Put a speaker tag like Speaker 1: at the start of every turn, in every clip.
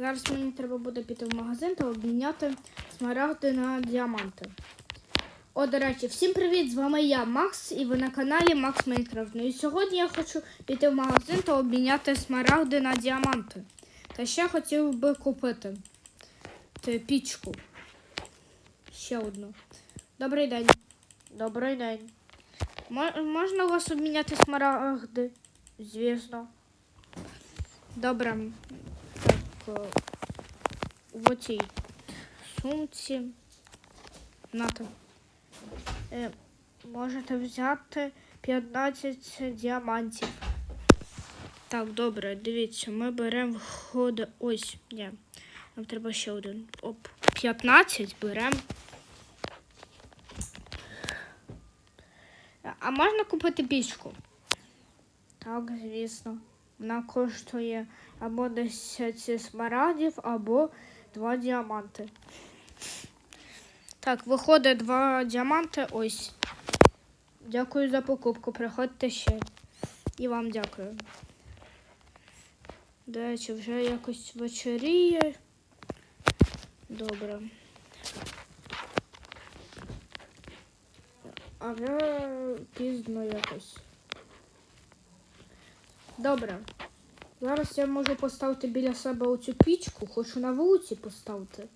Speaker 1: Зараз мені треба буде піти в магазин та обміняти смарагди на діаманти. О, до речі, всім привіт! З вами я, Макс, і ви на каналі Макс Майнкрафт. Ну і сьогодні я хочу піти в магазин та обміняти смарагди на діаманти. Та ще хотів би купити те, пічку. Ще одну. Добрий день. Добрий день. Мо- можна у вас обміняти смарагди? Звісно. Добре. Е, в оцій сумці. Нате. Е, можете взяти 15 діамантів. Так, добре, дивіться, ми беремо входи. Ось, ні. Нам треба ще один. Оп, 15 беремо. А можна купити пічку? Так, звісно. Вона коштує або 10 смарагдів, або 2 діаманти. Так, виходить 2 діаманти. Ось. Дякую за покупку. Приходьте ще. І вам дякую. До речі, вже якось вечоріє. Добре. А вже пізно якось. Добре. Зараз я можу поставити біля себе оцю пічку, хочу на вулиці поставити.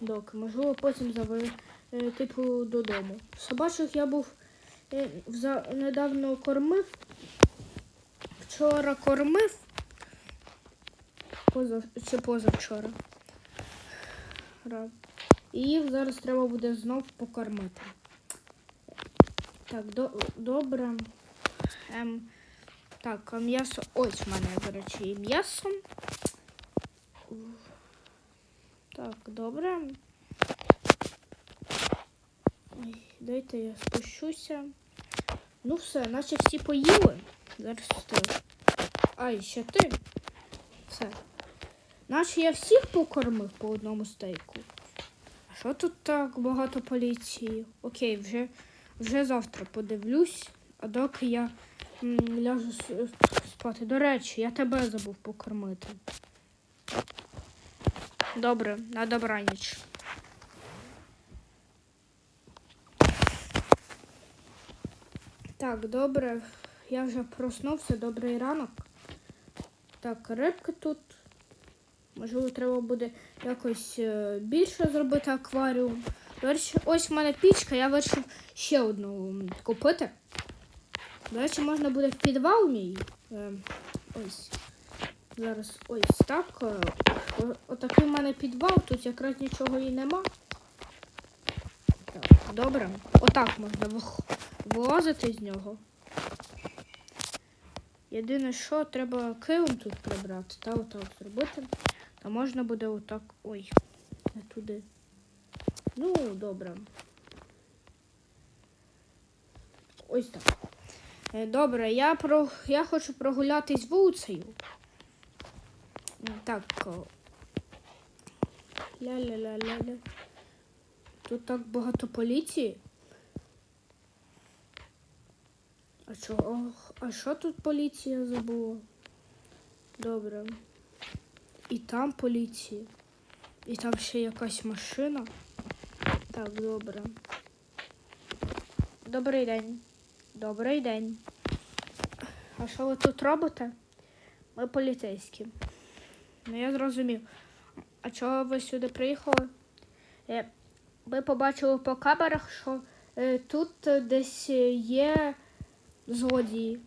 Speaker 1: Док, можливо, потім заведу, е, типу, додому. Собачок я був е, недавно кормив. Вчора кормив. Поза, чи позавчора. І їх зараз треба буде знов покормити. Так, до, добре. Ем, так, а м'ясо. Ось в мене, до речі, і м'ясо. Так, добре. Ой, дайте я спущуся. Ну все, наче всі поїли. Зараз ти. Ай, ще ти. Все. Наче я всіх покормив по одному стейку. А що тут так багато поліції? Окей, вже, вже завтра подивлюсь, а доки я ляжу спати. До речі, я тебе забув покормити. Добре, на добраніч. Так, добре. Я вже проснувся. Добрий ранок. Так, рибки тут. Можливо, треба буде якось е, більше зробити акваріум. Ось в мене пічка, я вирішив ще одну купити. До речі, можна буде в підвал мій. Е, ось. Зараз ось так. е, Отакий в мене підвал, тут якраз нічого і нема. Так, добре. Отак можна вилазити з нього. Єдине, що треба килим тут прибрати та отак зробити. Та можна буде отак. Ой, не туди. Ну, добре. Ось так. Е, Добре, я про я хочу прогулятись вулицею. Так. Ля-ля-ля-ля-ля. Тут так багато поліції. А чого? А що тут поліція забула? Добре. І там поліція. І там ще якась машина. Так, добре. Добрий день. Добрий день. А що ви тут робите? Ми поліцейські. Ну я зрозумів. А чого ви сюди приїхали? Е, Ми побачили по камерах, що е, тут е, десь є злодії.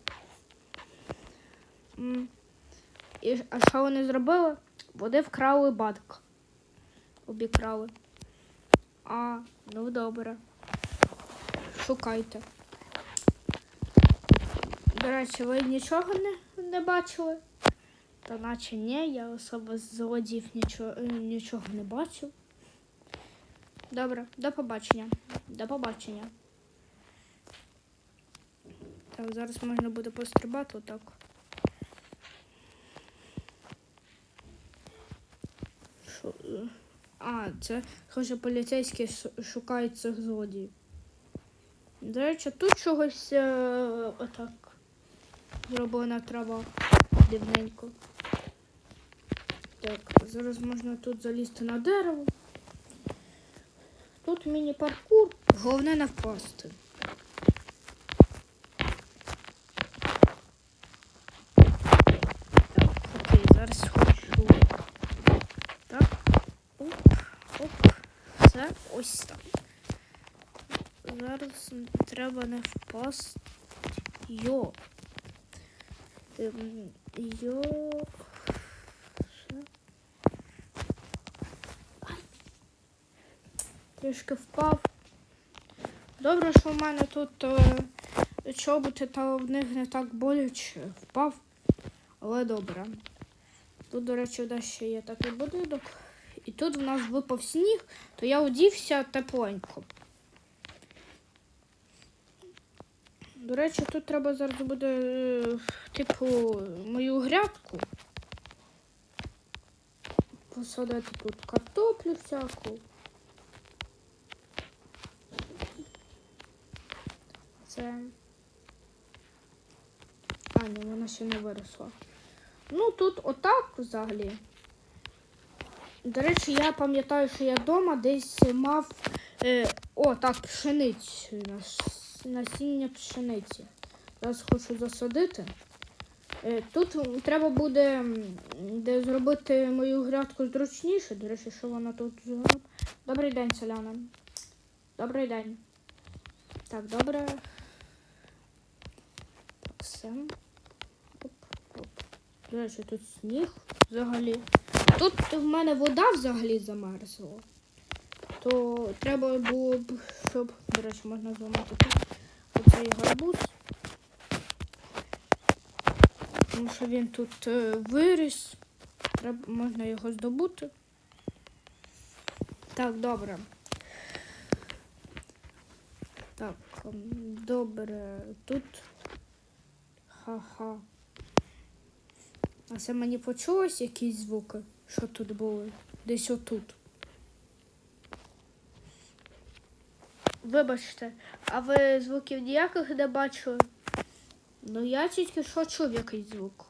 Speaker 1: І, а що вони зробили? Вони вкрали банк. Обікрали. А, ну добре. Шукайте. Речі, ви нічого не, не бачили? Та наче ні, я особо з злодіїв нічого, е, нічого не бачив. Добре, до побачення. До побачення. Так, зараз можна буде пострибати отак. Е, А, це схоже поліцейські шукають цих злодіїв. До речі, тут чогось е, отак зроблена трава дивненько. Так, зараз можна тут залізти на дерево. Тут міні-паркур, головне не впасти. Так, окей, зараз хочу. Так. Оп, оп. Все, ось так. Зараз треба не впасти. Йо. Ем, Йо. Трішки впав. Добре, що в мене тут е, чоботи та в них не так боляче впав. Але добре. Тут, до речі, ще є такий будинок. І тут в нас випав сніг, то я одівся тепленько. До речі, тут треба зараз буде, е, типу, мою грядку. Посадити тут картоплю всяку. Це. А, ні, вона ще не виросла. Ну, тут отак взагалі. До речі, я пам'ятаю, що я вдома десь мав. Е, о, так, пшеницю. нас- Насіння пшениці. Зараз хочу засадити. Е, тут треба буде де зробити мою грядку зручніше. До речі, що вона тут зробила. Добрий день, селяна. Добрий день. Так, добре. Так, все. Оп, оп. До речі, тут сніг взагалі. Тут в мене вода взагалі замерзла. То треба було б, щоб, до речі, можна зламати тут оцей гарбуз. Тому що він тут е, виріс. Треба, можна його здобути. Так, добре. Так, добре. Тут. Ха-ха. А це мені почулось якісь звуки, що тут були? Десь отут. Вибачте, а ви звуків ніяких не бачили? Ну я тільки що чув якийсь звук.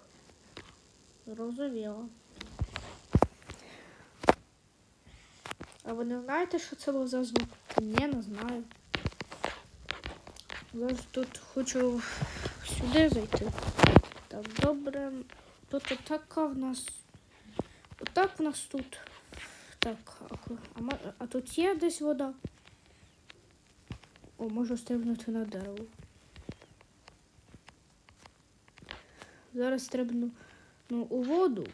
Speaker 1: Зрозуміло. А ви не знаєте, що це був за звук? Ні, не знаю. Зараз тут хочу сюди зайти. Так, добре. Тут отака в нас. Отак в нас тут. Так, а, а тут є десь вода? О, можу стрибнути на дерево. Зараз стрибну ну, у воду.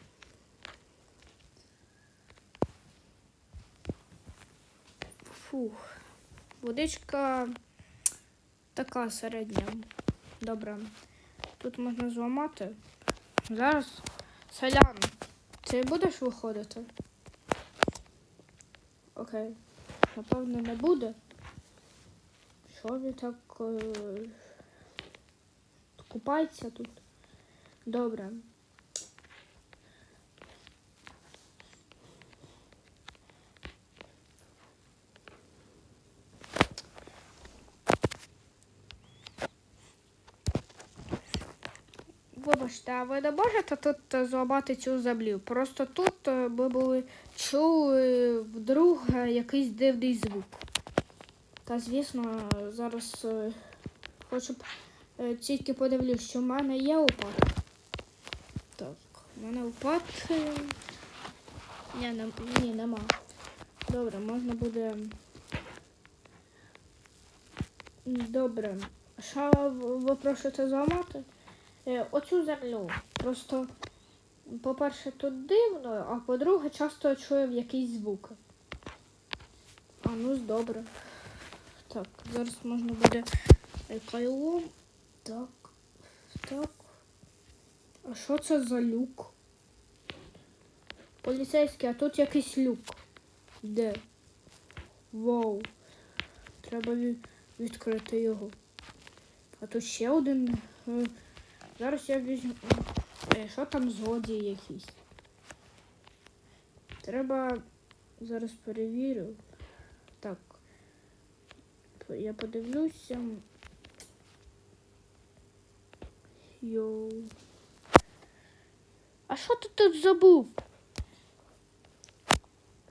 Speaker 1: Фух. Водичка така середня. Добре. Тут можна зламати. Зараз. Селян, ти будеш виходити? Окей. Напевно, не буде. Що він так е... купається тут? Добре. Вибачте, а ви не можете тут е, зламати цю землю? Просто тут е, ми були чули вдруг е, якийсь дивний звук. Та звісно, зараз е, хочу е, тільки подивлюсь, що в мене є упад. Так, в мене упад. е, Ні, не, ні, нема. Добре, можна буде. Добре. Що ви просите зламати? Е, Оцю землю. Просто, по-перше, тут дивно, а по-друге, часто чую якісь звуки. А, ну добре. Так, зараз можна буде е. Так. Так. А що це за люк? Поліцейський, а тут якийсь люк. Де? Вау. Треба відкрити його. А тут ще один. е, Зараз я візьму. Е, Що там злодії якісь? Треба зараз перевірю. Так. Я подивлюся. Йоу. А що ти тут забув?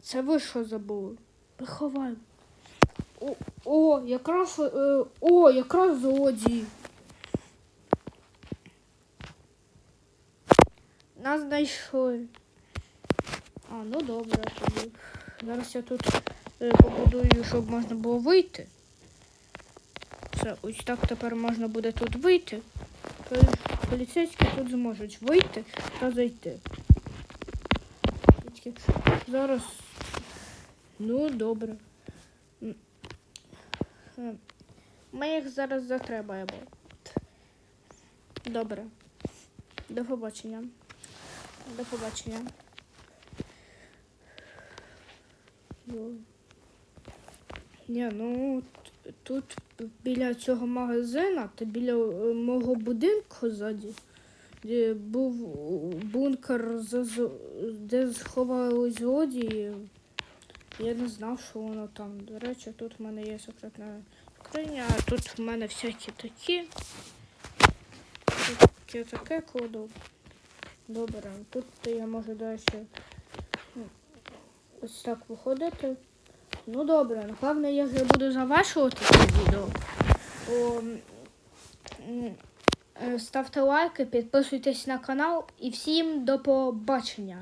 Speaker 1: Це ви що забули? Приховаємо. О, о, якраз е, о, якраз злодій. Нас знайшли. А, ну добре тоді. Зараз я тут е, побудую, щоб можна було вийти. Все, ось так тепер можна буде тут вийти. Тобто поліцейські тут зможуть вийти та зайти. Зараз. Ну, добре. Ми їх зараз затребаємо. Добре. До побачення. До побачення. Ні, ну тут біля цього магазина та біля е, мого будинку ззаді, був бункер, де сховали злодії. Я не знав, що воно там. До речі, тут в мене є секретна скриня, а тут в мене всякі такі. Таке таке кладу. Добре, тут я можу далі ну, ось так виходити. Ну добре, напевно, я вже буду завершувати це відео. О, е, ставте лайки, підписуйтесь на канал і всім до побачення.